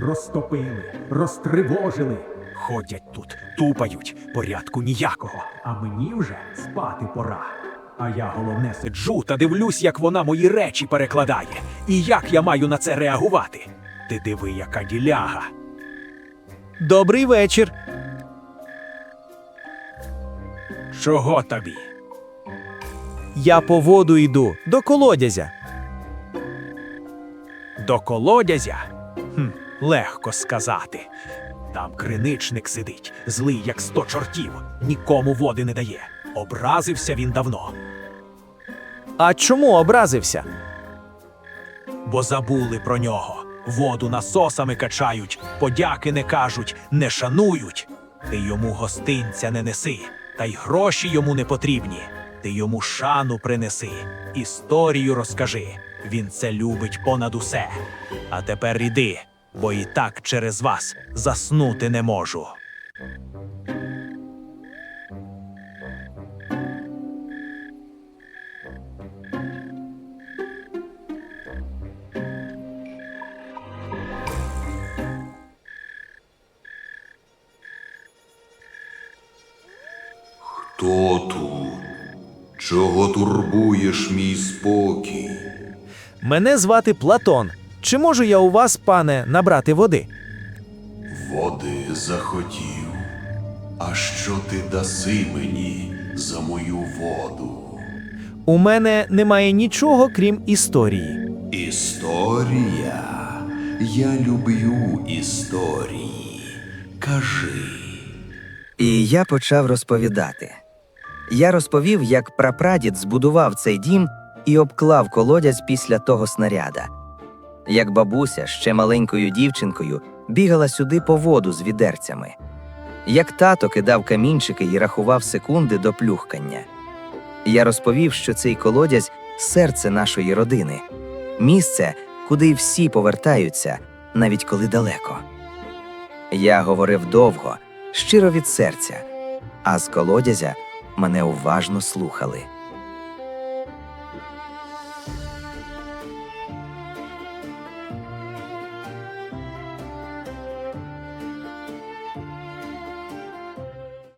Розтопили, розтривожили, Ходять тут, тупають, порядку ніякого. а мені вже спати пора. А я головне сиджу. Та дивлюсь, як вона мої речі перекладає. І як я маю на це реагувати. Ти диви, яка діляга. Добрий вечір. Чого тобі? Я по воду йду до колодязя. До колодязя? Хм, легко сказати. Там криничник сидить, злий, як сто чортів, нікому води не дає. Образився він давно, А чому образився? бо забули про нього. Воду насосами качають, подяки не кажуть, не шанують. Ти йому гостинця не неси, та й гроші йому не потрібні. Ти йому шану принеси, історію розкажи. Він це любить понад усе. А тепер іди, бо і так через вас заснути не можу. Хто тут? Чого турбуєш мій спокій? Мене звати Платон. Чи можу я у вас, пане, набрати води? Води захотів. А що ти даси мені за мою воду? У мене немає нічого, крім історії. Історія. Я люблю історії. Кажи. І я почав розповідати. Я розповів, як прапрадід збудував цей дім і обклав колодязь після того снаряда. Як бабуся ще маленькою дівчинкою бігала сюди по воду з відерцями. Як тато кидав камінчики і рахував секунди до плюхкання. Я розповів, що цей колодязь серце нашої родини, місце, куди всі повертаються, навіть коли далеко. Я говорив довго, щиро від серця, а з колодязя мене уважно слухали.